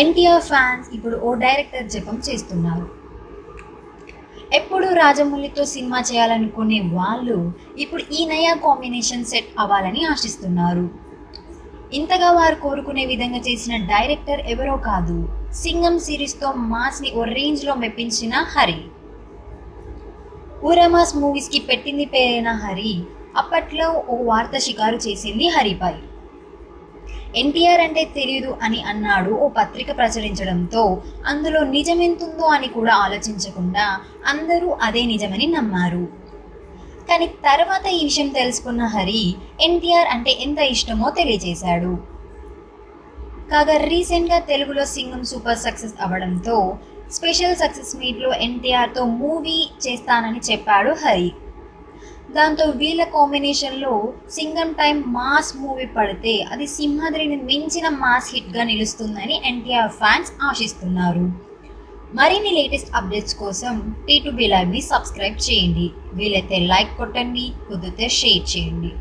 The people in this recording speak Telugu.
ఎన్టీఆర్ ఫ్యాన్స్ ఇప్పుడు ఓ డైరెక్టర్ జపం చేస్తున్నారు. ఎప్పుడు రాజమౌళితో సినిమా చేయాలనుకునే వాళ్ళు ఇప్పుడు ఈ నయా కాంబినేషన్ సెట్ అవ్వాలని ఆశిస్తున్నారు. ఇంతగా వారు కోరుకునే విధంగా చేసిన డైరెక్టర్ ఎవరో కాదు సింగం సిరీస్తో మాస్ని ఓ రేంజ్లో మెప్పించిన హరి. ఊరమాస్ మూవీస్కి పెట్టింది పేరైన హరి అప్పట్లో ఓ వార్త షికారు చేసింది హరిపై. ఎన్టీఆర్ అంటే తెలియదు అని అన్నాడు ఓ పత్రిక ప్రచురించడంతో అందులో నిజమెంతుందో అని కూడా ఆలోచించకుండా అందరూ అదే నిజమని నమ్మారు. కానీ తర్వాత ఈ విషయం తెలుసుకున్న హరి ఎన్టీఆర్ అంటే ఎంత ఇష్టమో తెలియజేశాడు. కాగా రీసెంట్గా తెలుగులో సింగం సూపర్ సక్సెస్ అవ్వడంతో స్పెషల్ సక్సెస్ మీట్లో ఎన్టీఆర్తో మూవీ చేస్తానని చెప్పాడు హరి. దాంతో వీళ్ళ కాంబినేషన్లో సింగం టైం మాస్ మూవీ పడితే అది సింహాద్రిని మించిన మాస్ హిట్గా నిలుస్తుందని ఎన్టీఆర్ ఫ్యాన్స్ ఆశిస్తున్నారు. మరిన్ని లేటెస్ట్ అప్డేట్స్ కోసం టీ టు బి లైవ్ని సబ్స్క్రైబ్ చేయండి. వీలైతే లైక్ కొట్టండి కుదిరితే షేర్ చేయండి.